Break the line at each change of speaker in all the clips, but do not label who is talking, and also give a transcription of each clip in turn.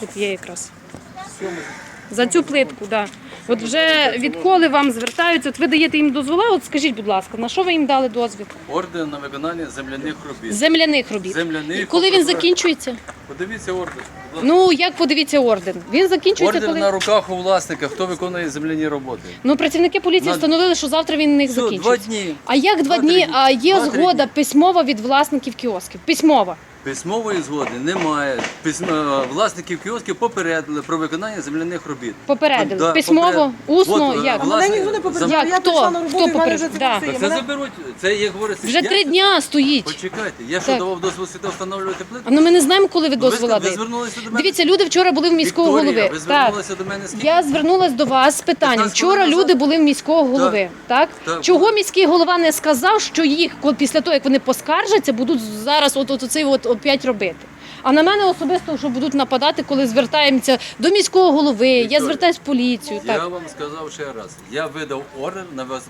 Тут є якраз. За цю плитку, так. Да. От вже відколи вам звертаються, от ви даєте їм дозвола, от скажіть, будь ласка, на що ви їм дали дозвіл?
Ордер на виконання земляних робіт.
Земляних робіт.
Земляних,
І коли він закінчується?
Подивіться ордер.
Ну, як подивіться орден? Він закінчується,
Ордер
коли.
на руках у власника, хто виконує земляні роботи.
Ну, працівники поліції
На-
встановили, що завтра він них
Все,
закінчується.
два дні.
А як два
Два-три
дні?
дні.
А є
Два-три
згода
дні.
письмова від власників кіосків. Письмова.
Письмової згоди немає. Письмо, власників кіосків попередили про виконання земляних робіт.
Попередили.
Да,
Письмово?
поперед-
Усно?
От, е,
Як?
А мене
власне,
ніхто не попереджав.
Як?
Я
Хто?
прийшла на роботу,
Хто
і в мене вже це
Да.
є.
Так це
Мене-
заберуть. Це як говориться.
Вже
я-
три дня стоїть.
Почекайте, я що
Так.
давав дозвіл світа встановлювати плитку?
Ну ми не знаємо, коли ви
Ну, ви ска- ви звернулися до мене?
Дивіться, люди вчора були в міського
Вікторія,
голови.
ви
Так.
звернулися до мене скільки?
Я звернулась до вас з питанням.
15
Вчора люди були в міського голови. Так,
Так.
чого міський голова не сказав, що їх ко- після того, як вони поскаржаться, будуть зараз от, от оцей от опять робити. А на мене особисто, що будуть нападати, коли звертаємося до міського голови. Я звертаюсь в поліцію.
Я
Так
вам сказав ще раз. Я видав ордер на вас.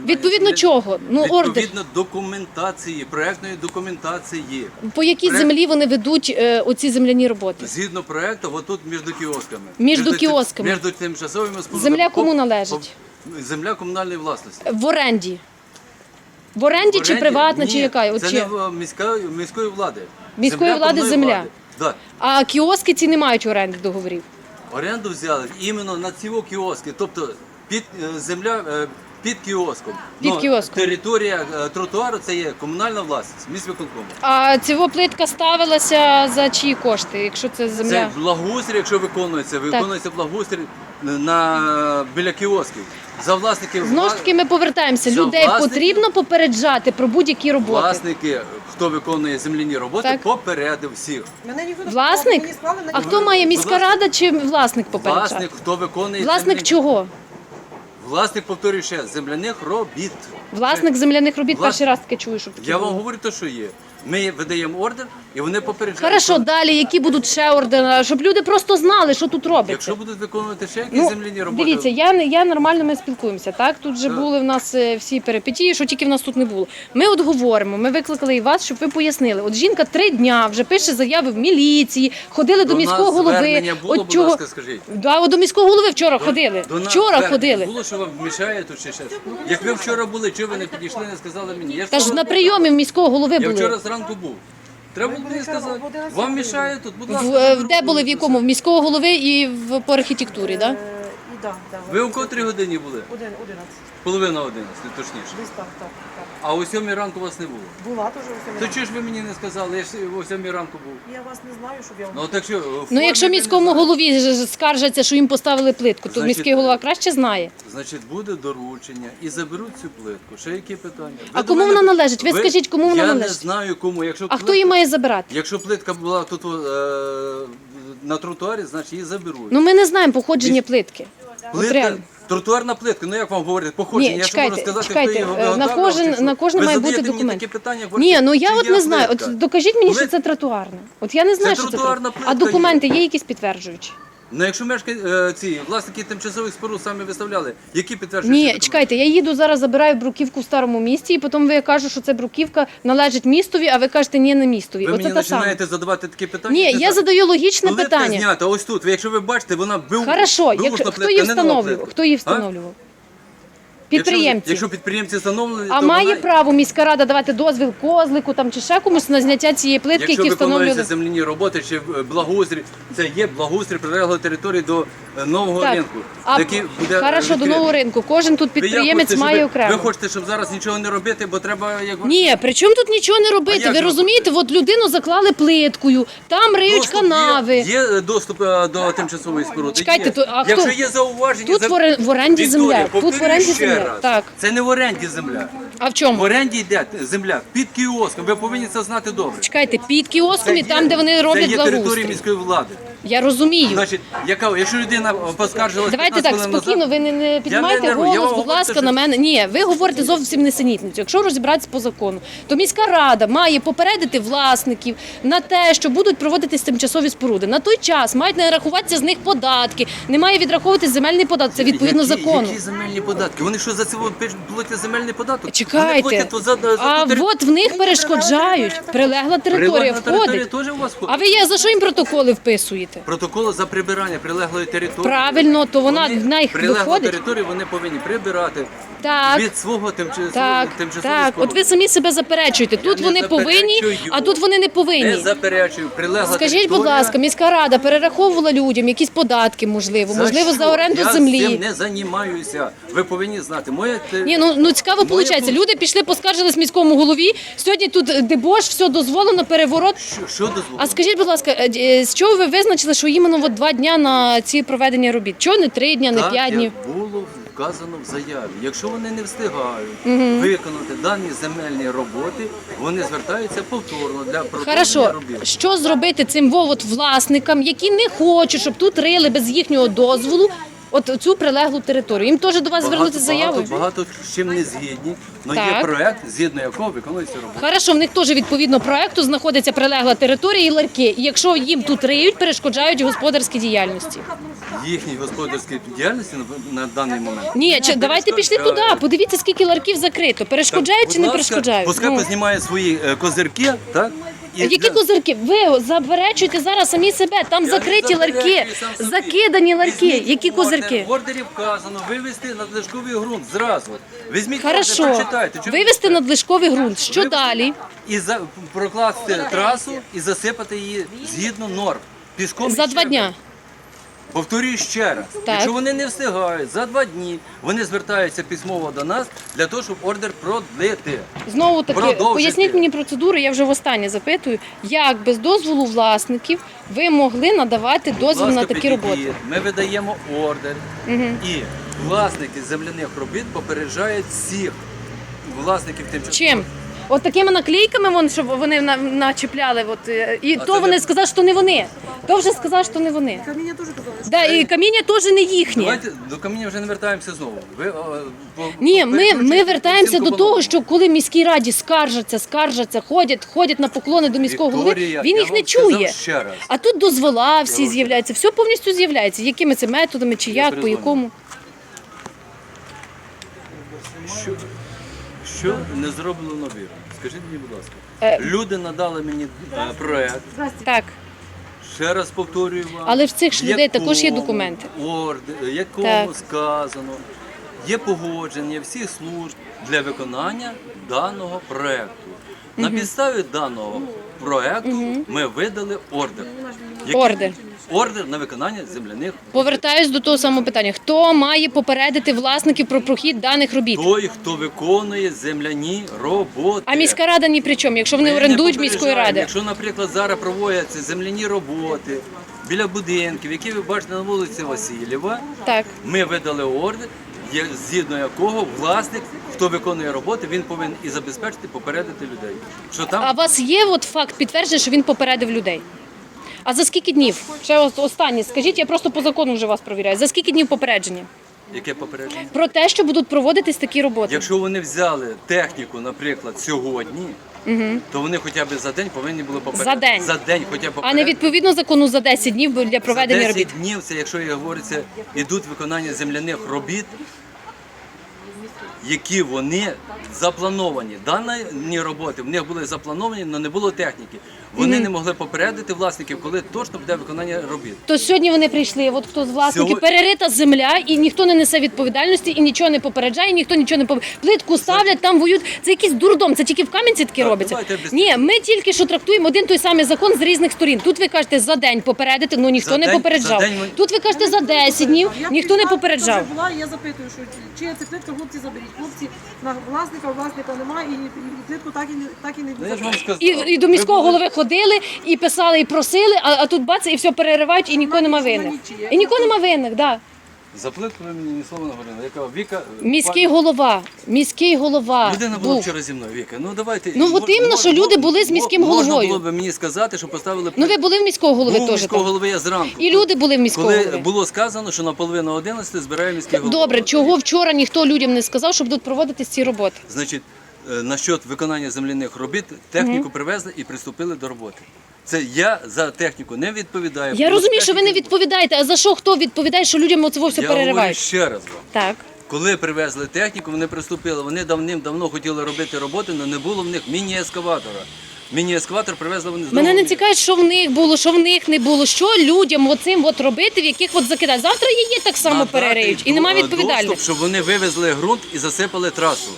на-
відповідно чого? Ну ордер
Відповідно документації, проектної документації.
по якій
Проект-
землі вони ведуть е, оці земляні роботи.
Згідно проекту, отут між кіосками.
Між
цим-
кіосками.
Між тимчасовими спорудами.
Земля кому належить?
Земля комунальної власності.
В оренді. В оренді чи
Оренді?
приватна,
Ні,
чи яка? От
Це
чи-
не в- міська, міської влади.
Міської влади земля.
влади. Да.
А кіоски ці не мають оренди договорів.
Оренду взяли іменно на ці кіоски, тобто під е, земля е, під кіоском.
Під
Ну,
кіоском.
Територія е, тротуару це є комунальна власність, міськвиконкому.
А цього плитка ставилася за чиї кошти, якщо це земля?
Це благоустрій, якщо виконується, виконується благоустрій на біля кіосків. За власників
Знову ж таки, ми повертаємося.
За
Людей
власників-
потрібно попереджати про будь-які роботи.
власники, хто виконує земляні роботи,
Так.
попередив всіх.
Мене ніхто не
Власник?
мені склали на
А хто має міська рада чи власник попереджати?
Власник, хто виконує
Власник
земляні-
чого?
Власник, повторюю ще, земляних робіт.
Власник земляних робіт
Влас-
перший раз таке чую, що таке
Я вам
було.
говорю те, що є. Ми видаємо ордер і вони попереджають.
Хорошо, далі які будуть ще ордени, щоб люди просто знали, що тут робиться.
Якщо будуть виконувати ще якісь
Ну,
земляні роботи,
дивіться, я не я нормально ми спілкуємося. Так тут вже
Так.
були в нас е, всі перипетії, що тільки в нас тут не було. Ми от говоримо, ми викликали і вас, щоб ви пояснили. От жінка три дня вже пише заяви в міліції, ходили до,
До
міського
нас
голови.
звернення було,
от
будь
чого
ласка, скажіть.
Да, от до міського голови вчора ходили.
До нас
Вчора
звернення
ходили.
Було, що вам мішає тут ще? щось? Як ви вчора були, чого ви не підійшли, не сказали мені? Я
Та ж
вчора-
на прийомі в міського голови
Я
були.
вчора зранку був. Треба було мені сказати. Вам мішає тут, будь ласка.
В,
не
де були в якому? В міського голови і в по архітектурі, так?
Е, І да, да.
Ви о котрій годині були?
Один, одинадцять.
Половина одинадцяти, точніше.
Десь так, так.
А о сьомій ранку вас не було.
Була теж у
То
себе.
чого ж ви мені не сказали? Я ж о сьомій ранку був.
Я вас не знаю, щоб я вам...
Ну так що,
Ну, якщо міському голові ж- ж скаржаться, що їм поставили плитку, то
Значить,
міський голова краще знає.
Значить, буде доручення і заберуть цю плитку. Ще які питання? Ви
А
до
кому
мене-
вона належить? Ви скажіть, кому вона
я
належить?
Я не знаю кому. Якщо
А хто її має забирати?
Якщо плитка була тут е, на тротуарі, значить її заберуть.
Ну ми не знаємо походження плитки. От
плитка,
реально.
Тротуарна плитка, ну як вам говорити, походження,
Ні,
я
чекайте,
можу сказати,
чекайте,
хто її
е, на
виготовляв,
кожен-
чи що?
на кожен
Ви
має бути
задаєте мені
документ.
такі питання, говорите,
Ні, ну я
чи
от не знаю.
плитка?
От докажіть мені,
Плит-
що це тротуарна. От я не знаю, що це
тротуарна
тротуарна. А
плитка
документи є якісь підтверджуючі?
Ну якщо мешканці, е, ці власники тимчасових споруд самі виставляли, які підтверджують?
Ні, чекайте, я їду зараз, забираю бруківку в старому місті, і потім ви кажете, що це бруківка належить містові, а ви кажете, ні, не містові.
Ви
Оце
мені
та саме.
починаєте задавати такі питання?
Ні, я задаю логічне
Плитка
питання.
знято, ось тут. Ви, Якщо ви бачите, вона бив,
Хорошо, як, хто її встановлював? Хто її встановлював?
Якщо,
Підприємці.
якщо підприємці встановлені,
А
то
має
вона...
право міська рада давати дозвіл козлику там чи ще комусь на зняття цієї плитки,
Якщо
які
виконуються
встановлювали.
земляні роботи чи е, благоустрій, це є благоустрій прилеглої території до е, нового
Так.
ринку,
А
який буде
хорошо, до
відкритий.
нового ринку. Кожен тут
Ви як
підприємець
хочете, щоб
має
ви-
окремо.
Ви хочете, щоб зараз нічого не робити, бо треба як
Ні, при чому тут нічого не робити?
як
Ви
же
розумієте, от людину заклали плиткою, там риють
Доступ
канави.
Є, є е, доступ е, до тимчасової споруди.
Чекайте,
є.
то- а хто-
Якщо є зауваження,
Тут
за-
в оре- в оренді
Вікторія,
земля, тут в
повторюю
оренді
ще
земля.
раз.
Так.
Це не в оренді земля.
А в
В
чому?
оренді йде земля під кіоском. Ви повинні це знати добре.
Чекайте, під кіоском і там, де вони роблять
Це є територія
благоустрій.
міської влади.
Я розумію.
Значить, яка, якщо людина людина поскаржилась
Давайте так спокійно. Ви не, не піднімайте
нервую, я
голос,
вам
будь
говорю,
ласка,
що-
на мене. Ні, ви говорите зовсім несенітницю. Якщо розібратися по закону, то міська рада має попередити власників на те, що будуть проводитись тимчасові споруди. На той час мають не рахуватися з них податки, не має відраховуватись земельний податок. Це відповідно
які,
закону.
Які земельні податки? Вони що за це платять земельний податок? Вони
Чекайте,
платять за, за, за
а
ту тери-
от в них перешкоджають. Прилегла територія
Прилегла територія
входить.
теж у вас входить?
А ви є за що їм протоколи вписуєте?
Протоколи за прибирання прилеглої території.
Правильно, то вона в них
прилеглу
виходить.
територію вони повинні прибирати
Так.
від свого тимчасового
Так,
тимчасового
так. От ви самі себе заперечуєте. Тут
не
вони повинні,
заперечую.
а тут вони не
Не
повинні.
заперечую, прилегла
Скажіть, будь
територія.
ласка, міська рада перераховувала людям якісь податки, можливо, можливо,
що?
за оренду
Я
землі.
з цим не займаюся. Ви повинні знати. Моє те-
Ні, ну ну цікаво
Моє
виходить. Люди пішли, поскаржились міському голові. Сьогодні тут е, дебош, все дозволено, переворот.
що, що дозволено?
А скажіть, будь ласка, е, е, з чого ви визначили, що іменно от два дня на ці проведення робіт? Чого не три дня, не
Так,
п'ять
як
днів?
було вказано в заяві. Якщо вони не встигають виконати дані земельні роботи, вони звертаються повторно для
Хорошо,
робіт.
що зробити цим вовод власникам, які не хочуть, щоб тут рили без їхнього дозволу, от цю прилеглу територію? Їм теж до вас звернути з заявою?
Багато, багато з чим не згідні, але
Так.
є проект, згідно якого виконується робота.
Хорошо, в них теж відповідно проекту знаходиться прилегла територія і ларки. І якщо їм тут риють, перешкоджають господарській діяльності.
Їхній господарській діяльності на, на даний момент.
Ні, чи давайте пішли туди. Подивіться, скільки ларків закрито. Перешкоджають чи не перешкоджають?
Пускай
Ну.
познімає свої е, козирки, так?
Які козирки? Ви заперечуєте зараз самі себе. Там
Я
закриті
не заперечую
ларки,
сам собі.
закидані ларки.
Візьміть
Які
ордер,
козирки?
В ордері вказано вивести надлишковий ґрунт зразу. Візьміть ордер,
Хорошо,
прочитайте. Чому
вивести надлишковий ґрунт. Що далі?
І за, прокласти трасу і засипати її згідно норм. Піском і
За два
щебнем.
дня.
Повторюю ще раз. Якщо вони не встигають за два дні, вони звертаються письмово до нас для того, щоб ордер продлити.
Знову таки,
Продовжити.
поясніть мені процедуру, я вже востаннє запитую, як без дозволу власників ви могли надавати дозвіл на такі
підійдіть.
роботи?
Ми видаємо ордер, і власники земляних робіт попереджають всіх власників тимчасово.
Чим? От такими наклейками, вон, щоб вони на- начіпляли. От, е, і
А
то вони
не-
сказали, що не вони. То вже сказали, що не вони.
Каміння теж казали, що
Да, і каміння теж не їхнє.
Давайте до каміння вже не вертаємося знову. Ви, о, по-
Ні, ми, ми вертаємося до того, що коли міській раді скаржаться, скаржаться, ходять, ходять на поклони до міського голови,
Вікторія,
він
я
їх
вам
не
сказав
чує.
ще раз.
А тут дозвола всі з'являються, все повністю з'являється. Якими це методами, чи
Я
як, по
перезвоню.
якому.
Що, що не зроблено вірно? Скажіть мені, будь ласка.
Е.
Люди надали мені е, проект.
Так.
Ще раз повторюю вам.
Але в цих ж людей також є документи.
Ордер, якому
Так.
сказано, є погодження всіх служб для виконання даного проекту. На підставі даного проекту ми видали ордер. Який-
Ордер.
Ордер на виконання земляних
Повертаюсь до того самого питання: хто має попередити власників про прохід даних робіт?
той, хто виконує земляні роботи.
А міська рада ні при чому, якщо вони
Ми не
орендують міської
попереджаємо.
ради.
Якщо, наприклад, зараз проводяться земляні роботи біля будинків, які ви бачите на вулиці Васильєва,
Так.
ми видали ордер, згідно якого власник, хто виконує роботи, він повинен і забезпечити, попередити людей. Що там
А у вас є от факт підтвердження, що він попередив людей? А за скільки днів? Ще ос- останнє, скажіть, я просто по закону вже вас провіряю. За скільки днів попередження?
Яке попередження?
Про те, що будуть проводитись такі роботи.
Якщо вони взяли техніку, наприклад, сьогодні, то вони хоча б за день повинні були попередити.
За день.
За день хоча б
А не відповідно закону за 10 днів для проведення
за 10
робіт.
днів, це якщо я говориться, ідуть виконання земляних робіт, які вони заплановані. Дані роботи в них були заплановані, але не було техніки. Вони не могли попередити власників, коли точно буде виконання робіт.
То сьогодні вони прийшли, от хто з власників,
Сьогодні-
перерита земля, і ніхто не несе відповідальності, і нічого не попереджає, ніхто нічого не пов... плитку ставлять, там воюють. Це якийсь дурдом. Це тільки в Кам'янці таке
Так,
робиться.
давайте без-
Ні, ми тільки що трактуємо один той самий закон з різних сторін. Тут ви кажете за день попередити, ну ніхто
За
не
день-
попереджав.
за день ми-
Тут ви кажете за 10 днів,
Я
ніхто не
прийшла,
попереджав.
вже була, і я запитую, що чи є ця плитка, хлопці заберіть. Хлопці на власника, власника немає, і, і плитку так і не так і не
Ну, я ж вам сказав.
І, і до міського голови ходили, і писали, і просили, а, а тут бац, і все переривають, і нікого нема винних. І нікого нема винних, да.
За мені ні слова не говорили. Яка Віка...
Міський
пані-
голова, міський голова.
Людина була
був.
вчора зі мною, Віка. Ну давайте.
Ну, от іменно, що люди були з міським
Можна
головою.
було б мені сказати, що поставили
Ну ви були в міського голови
Був
теж.
міського
там.
голови я зранку.
І люди були в міського
Коли
голови.
було сказано, що на половину 11 збирає міський голова.
Добре, чого вчора ніхто людям не сказав, що будуть проводитись ці роботи?
Значить, е, насчет виконання земляних робіт техніку привезли і приступили до роботи. Це я за техніку не відповідаю.
Я розумію, що ви не відповідаєте. А за що хто відповідає, що людям оце все
Я говорю ще раз вам.
Так.
Коли привезли техніку, вони приступили. Вони давним-давно хотіли робити роботи, але не було в них міні-ескаватора. Міні-ескаватор привезли вони з
Мене не цікавить, що в них було, що в них не було. Що людям оцим от робити, в яких от закидають. Завтра її так само
Надати
перериють. І немає
доступ,
відповідальних.
щоб вони вивезли ґрунт і засипали трасу.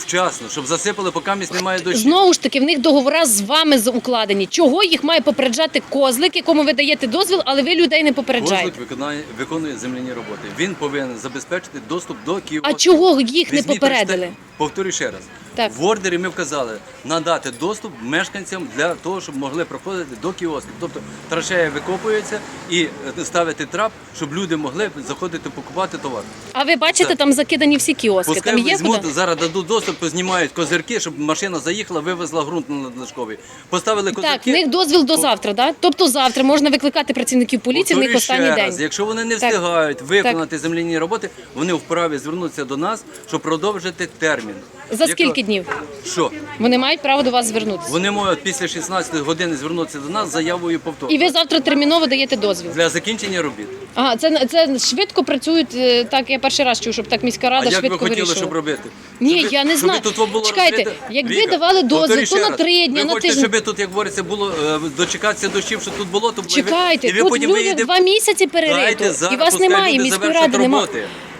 Вчасно, щоб засипали, поки місць немає дощу.
Знову ж таки, в них договори з вами укладені. Чого їх має попереджати козлик, якому ви даєте дозвіл, але ви людей не попереджаєте?
Козлик виконає, виконує земляні роботи. Він повинен забезпечити доступ до кіосків.
А чого їх не
Візьміть,
попередили?
Повторюю ще раз.
Так.
В ордері ми вказали надати доступ мешканцям для того, щоб могли проходити до кіосків. Тобто траншея викопується і е, ставити трап, щоб люди могли заходити покупати товар.
А ви бачите,
Так.
там закидані всі кіоски.
Пускай
Там є
візьмуть,
куди?
зараз дадуть доступ, познімають козирки, щоб машина заїхала, вивезла ґрунт на надлишковий. Поставили козирки.
Так, в них дозвіл до завтра, да? Тобто завтра можна викликати працівників поліції, в них
Повторюю ще
останній
раз,
день.
Якщо вони не
Так.
встигають виконати земляні роботи, вони вправі звернутися до нас, щоб продовжити термін.
За
Якщо-
скільки днів?
Що?
Вони мають право до вас звернутися.
Вони можуть після 16 години звернутися до нас з заявою повторно
І ви завтра терміново даєте дозвіл.
для закінчення робіт.
Ага, це, це швидко працюють. е, Так, я перший раз чув, щоб так міська рада
а як ви
швидко
хотіли,
вирішувала.
щоб робити?
Ні,
Щоб
я не знаю.
Тут було
Чекайте,
розбите?
якби
Віка,
давали дозвіл, то на три дня, на тиждень.
щоб тут, як говориться, було е, дочекатися дощів, що тут було, то
Чекайте,
і ви
тут
потім
люди два місяці перерито, і вас немає, міської ради немає.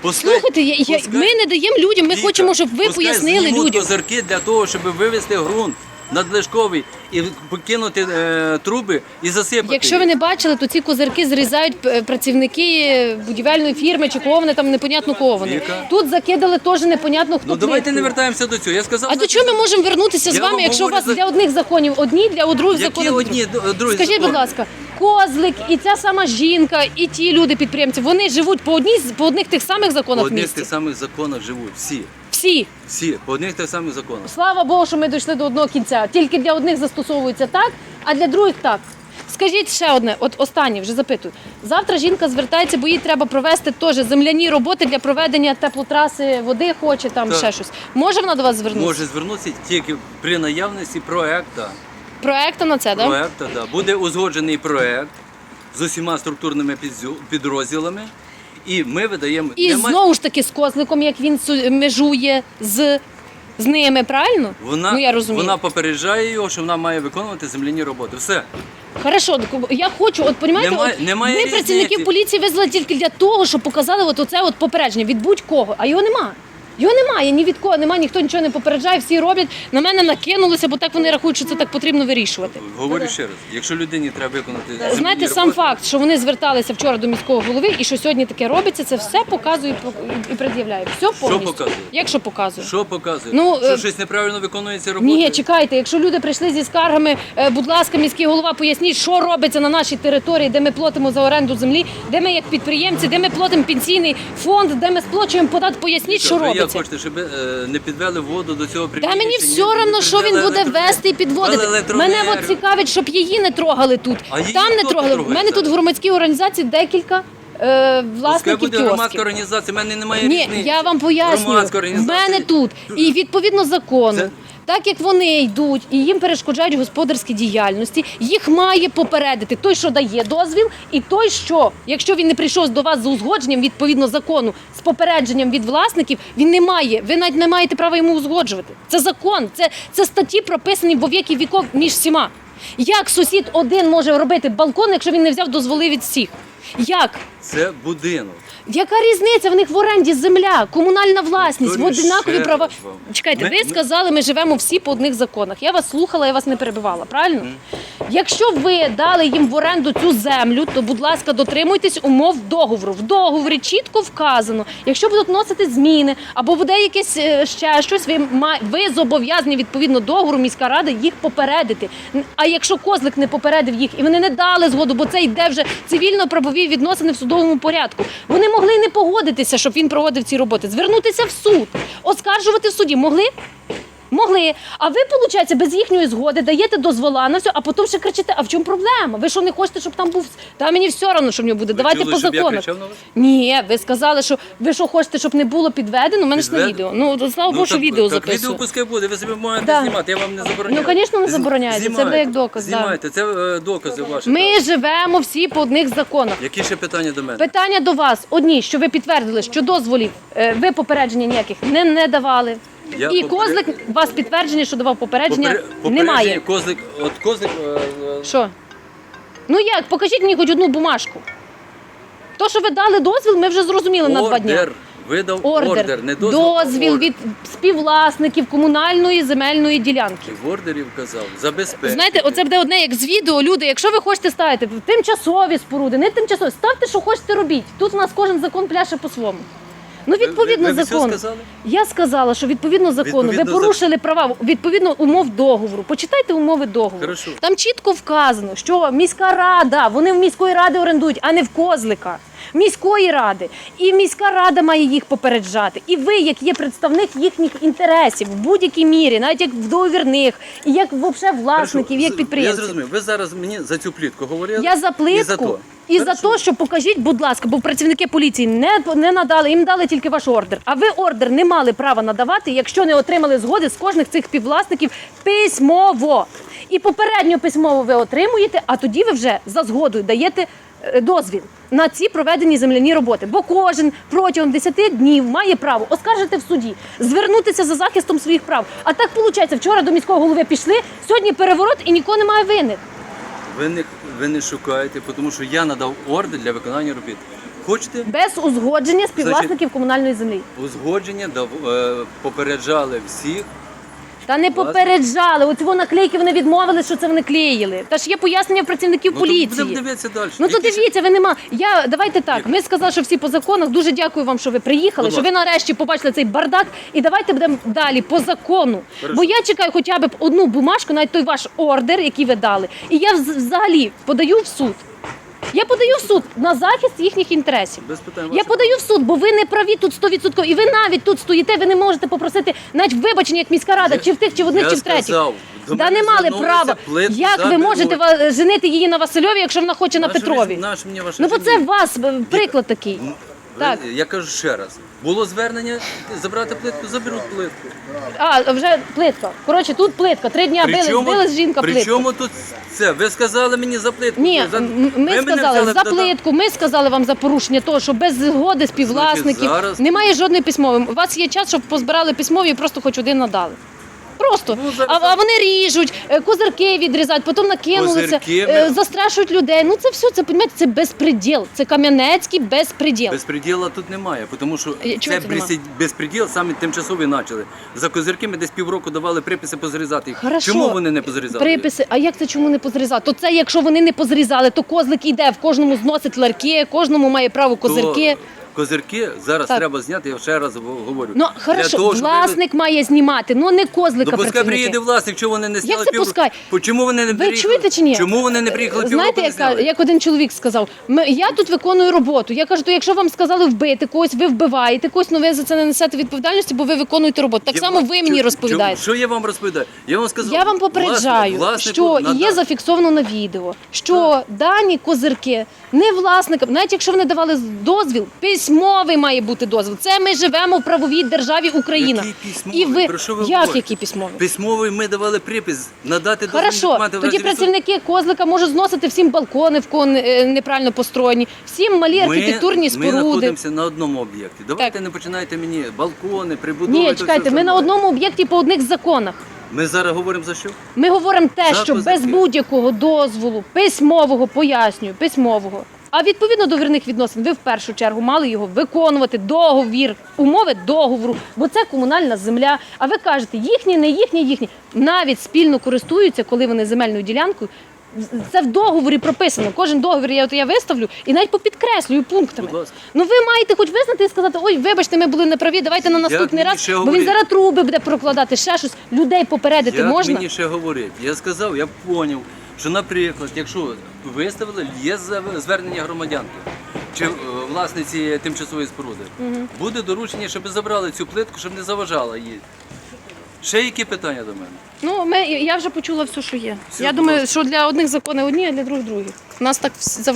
Пускай-
Слухайте, я,
пускай-
ми не даємо людям, ми
Віка,
хочемо, щоб ви пояснили людям.
козирки для того, щоб вивезти ґрунт надлишковий і покинути е, труби і засипати.
Якщо
їх.
ви не бачили, то ці козирки зрізають е, працівники будівельної фірми чи кого вони там непонятно кого вони.
Віка.
Тут закидали теж непонятно хто.
Ну давайте не вертаємося до цього. Я сказав,
А до чого ми можемо вернутися з
Я
вами,
вам
якщо у вас
говорю за-
для одних законів одні, для других
Які
законів
одні,
другі?
д- другі
Скажіть, будь
закони?
ласка, козлик і ця сама жінка, і ті люди підприємці, вони живуть по одній з- по одних тих самих законах в
одних
місті.
тих самих законах живуть. Всі.
Всі.
Всі. По одних тих самих законах.
Слава Богу, що ми дійшли до одного кінця. Тільки для одних застосовується так, а для других так. Скажіть ще одне, от останнє вже запитую. Завтра жінка звертається, бо їй треба провести теж земляні роботи для проведення теплотраси води, хоче там
Так.
ще щось. Може вона до вас звернутися?
Може звернутися тільки при наявності проекта.
Проекту на це, так?
Проекта, да. Буде узгоджений проект з усіма структурними підзю- підрозділами. І ми видаємо
І
Нема-
знову ж таки з козликом, як він су- межує з, з ними, правильно?
Вона,
ну я розумію.
вона попереджає його, що вона має виконувати земляні роботи. Все.
Хорошо, так я хочу, от понімаєте,
Немає-
от
немає
ми
різниці.
працівників поліції визвали тільки для того, щоб показали от оце от попередження від будь-кого, а його нема. Його немає, ні від кого немає, ніхто нічого не попереджає, всі роблять. На мене накинулися, бо так вони рахують, що це так потрібно вирішувати.
Говорю ще раз, якщо людині треба виконати
Знаєте, сам
роботи,
факт, що вони зверталися вчора до міського голови і що сьогодні таке робиться, це все показує і пред'являє. Все повністю.
показує?
Як що показує?
Що показує?
Ну,
що
е,
щось неправильно виконується робота?
Ні, чекайте, якщо люди прийшли зі скаргами, е, будь ласка, міський голова, поясніть, що робиться на нашій території, де ми платимо за оренду землі, де ми як підприємці, де ми платимо пенсійний фонд, де ми сплачуємо податок, поясніть, що
ви як хочете, щоб е, не підвели воду до цього
Та
приміщення?
мені все одно, що він буде вести і підводити. Мене от цікавить, щоб її не трогали тут.
А її
Там не
хто
трогали. У
трогає
мене тут в громадській організації декілька е,
Пускай
власників
буде громадська
кіосків.
організація, в мене немає
Ні,
різниці.
я вам пояснюю.
Громадська
В
організація.
мене тут і відповідно закону.
Це-
Так як вони йдуть і їм перешкоджають господарській діяльності, їх має попередити той, що дає дозвіл, і той, що якщо він не прийшов до вас за узгодженням відповідно закону з попередженням від власників, він не має. Ви навіть не маєте права йому узгоджувати. Це закон, це, це статті прописані в віки віков між всіма. Як сусід один може робити балкон, якщо він не взяв дозволи від всіх? Як?
Це будинок.
Яка різниця? В них в оренді земля, комунальна власність, в
Повторюю
одинакові
ще
права.
раз вам.
Чекайте,
Ми-
ви сказали, ми живемо всі по одних законах. Я вас слухала, я вас не перебивала, правильно? Якщо ви дали їм в оренду цю землю, то будь ласка, дотримуйтесь умов договору. В договорі чітко вказано, якщо будуть вносити зміни або буде якесь е, ще щось, ви ма- ви зобов'язані відповідно договору міська рада їх попередити. А якщо козлик не попередив їх і вони не дали згоду, бо це йде вже цивільно правові відносини в судовому порядку. Вони могли не погодитися, щоб він проводив ці роботи, звернутися в суд, оскаржувати в суді. Могли? Могли. А ви, виходить, без їхньої згоди даєте дозвола на все, а потім ще кричите, а в чому проблема? Ви що не хочете, щоб там був. Та мені все одно, що в нього буде. Давайте
чули,
по
щоб я
закону.
кричав на вас?
Ні, ви сказали, що ви що хочете, щоб не було підведено. У мене ж на
Підведено?
відео. Ну, слава Богу, що
так,
відео
так,
записую.
відео пускай буде, ви собі можете
Да.
знімати, я вам не забороняю.
Ну, звісно, не забороняється, це
знімайте.
буде як доказ, да.
Знімайте, це е, докази ваші.
Ми
так.
живемо всі по одних законах.
Які ще питання до мене?
Питання до вас одні, що ви підтвердили, що дозволів е, ви попередження ніяких не, не давали.
Я
І
попере-
козлик вас підтвердження, що давав попередження,
Попер- попередження,
немає.
Козлик, от козлик, е, е,
Що? Ну як? Покажіть мені хоч одну бумажку. То, що ви дали дозвіл, ми вже зрозуміли на два дні.
ордер, видав
Ордер,
ордер, не дозвіл, а
дозвіл
ордер.
від співвласників комунальної земельної ділянки.
І в ордері вказав, забезпечити.
Знаєте, оце буде одне як з відео. Люди, якщо ви хочете ставити тимчасові споруди, не тимчасові, ставте, що хочете робіть. Тут у нас кожен закон пляше по-своєму. Ну, відповідно
ви- ви
закону.
сказали?
Я сказала, що відповідно закону
Відповідно
ви порушили права відповідно умов договору. Почитайте умови договору.
Хорошо.
Там чітко вказано, що міська рада, вони в міської ради орендують, а не в козлика. Міської ради, і міська рада має їх попереджати. І ви, як є представник їхніх інтересів в будь-якій мірі, навіть як в договірних, і як взагалі власників, як підприємців.
Я зрозумів, ви зараз мені за цю плітку говорили?
Я за
І за
плитку
то.
і за
Хорошо.
те, що покажіть, будь ласка, бо працівники поліції не, не надали, їм дали тільки ваш ордер. А ви ордер не мали права надавати, якщо не отримали згоди з кожних цих співвласників письмово. І попередньо письмово ви отримуєте, а тоді ви вже за згодою даєте дозвіл на ці проведені земляні роботи. Бо кожен протягом 10 днів має право оскаржити в суді, звернутися за захистом своїх прав. А так виходить, вчора до міського голови пішли, сьогодні переворот і нікого немає винних.
Ви не, ви не шукаєте, тому що я надав ордер для виконання робіт. Хочете?
Без узгодження співвласників комунальної землі.
Узгодження дав, е, попереджали всіх.
Та не попереджали. Оці во наклейки вони відмовили, що це вони клеїли. Та ж є пояснення працівників
Ну,
поліції.
будемо дивитися далі.
Ну то
Які ще-
дивіться, ви нема. Я давайте так. Ми сказали, що всі по законах. Дуже дякую вам, що ви приїхали.
Будь
Що ви нарешті побачили цей бардак. І давайте будемо далі по закону.
Хорошо.
Бо я чекаю хоча б одну бумажку, навіть той ваш ордер, який ви дали. І я вз- взагалі подаю в суд. Я подаю в суд на захист їхніх інтересів.
Без питань.
Я подаю в суд, бо ви не праві тут 100%. І ви навіть тут стоїте, ви не можете попросити навіть вибачення як міська рада, чи в тих, чи в одних, чи в третіх.
до мене
не мали
звернулися,
права.
плит
Як ви можете ва- женити її на Васильові, якщо вона хоче на
Наш
Петрові?
мені- наш мені ваше
Ну бо це
життя.
вас е, приклад такий. Так.
Я кажу ще раз. Було звернення забрати плитку, заберуть плитку.
А вже плитка. Коротше, тут плитка. Три дня били, збилась жінка
при
плитку.
чому тут це? Ви сказали мені за плитку.
Ні,
За-
м- ми
мене
сказали
взяли
за
до-
плитку. Ми сказали вам за порушення того, що без згоди співвласників
зараз-
немає жодної письмової. У вас є час, щоб позбирали письмові, і просто хоч один надали. Просто
Ну, зараз-
а, а вони ріжуть, е, козирки відрізають, потім накинулися,
Козирки
е,
ми-
застрашують людей. Ну це все, це понімаєте, це безпреділ. Це кам'янецький безпреділ.
Безпреділа тут немає, тому що
Е, чого
це
тут нема?
безпреділ, безпреділ саме тимчасовий почали. За козирки ми десь півроку давали приписи позрізати їх.
Хорошо.
Чому вони не позрізали?
Приписи, а як це чому не позрізати? То це якщо вони не позрізали, то козлик іде, в кожному зносить ларки, кожному має право
То
козирки.
Зараз
Так.
треба зняти, я ще раз говорю.
Ну
Для
хорошо,
того, щоб ви-
власник має знімати, ну не козлика
Ну, пускай
працівники.
приїде власник, чому вони не зняли
це
пів-
пускай?
По- Чому вони не
Ви
приїхали?
чуєте чи ні?
Чому вони не приїхали півроку
Знаєте,
не
як,
зняли?
як один чоловік сказав, «Ми- я тут виконую роботу. Я кажу, то якщо вам сказали вбити когось, ви вбиваєте когось, ну ви за це не несете відповідальності, бо ви виконуєте роботу. Так
Я
само
вам-
ви мені
чу-
розповідаєте.
Що я вам розповідаю? Я вам сказав.
Я вам попереджаю,
власник-
що
надав-
є зафіксовано на відео, що дані козирки не власникам, навіть якщо вони давали дозвіл, письмовий має бути дозвіл. Це ми живемо в правовій державі Україна.
Який письмовий?
І ви
Про що ви
як
говорите?
який письмовий?
Письмовий ми давали припис надати дозвільні
Хорошо,
документи в
тоді
разі відсутності.
працівники козлика можуть зносити всім балкони в кон е, неправильно построєні, всім малі архітектурні
Ми
споруди.
знаходимося на одному об'єкті. Давайте не починайте мені балкони, прибудови.
Ні,
то
чекайте,
все
ми на одному об'єкті по одних законах.
Ми зараз говоримо за що?
Ми говоримо те,
За
що без будь-якого дозволу, письмового, пояснюю, письмового. А відповідно до вірних відносин, ви в першу чергу мали його виконувати, договір, умови договору, бо це комунальна земля. А ви кажете, їхні, не їхні, їхні. Навіть спільно користуються, коли вони земельною ділянкою. Це в договорі прописано. Кожен договір я, от я виставлю і навіть попідкреслюю пунктами. Ну ви маєте хоч визнати і сказати, ой, вибачте, ми були неправі, давайте на наступний раз, бо він зараз труби буде прокладати, ще щось. Людей попередити
Як
можна.
мені ще говорити? Я сказав, я поняв, що, наприклад, якщо виставили, є звернення громадянки чи е, власниці тимчасової споруди, буде доручення, щоб забрали цю плитку, щоб не заважала їй. Ще які питання до мене?
Ну, ми, я вже почула все, що є.
Все,
я
будь
думаю, що для одних закони одні, а для других другі. У нас так завжди.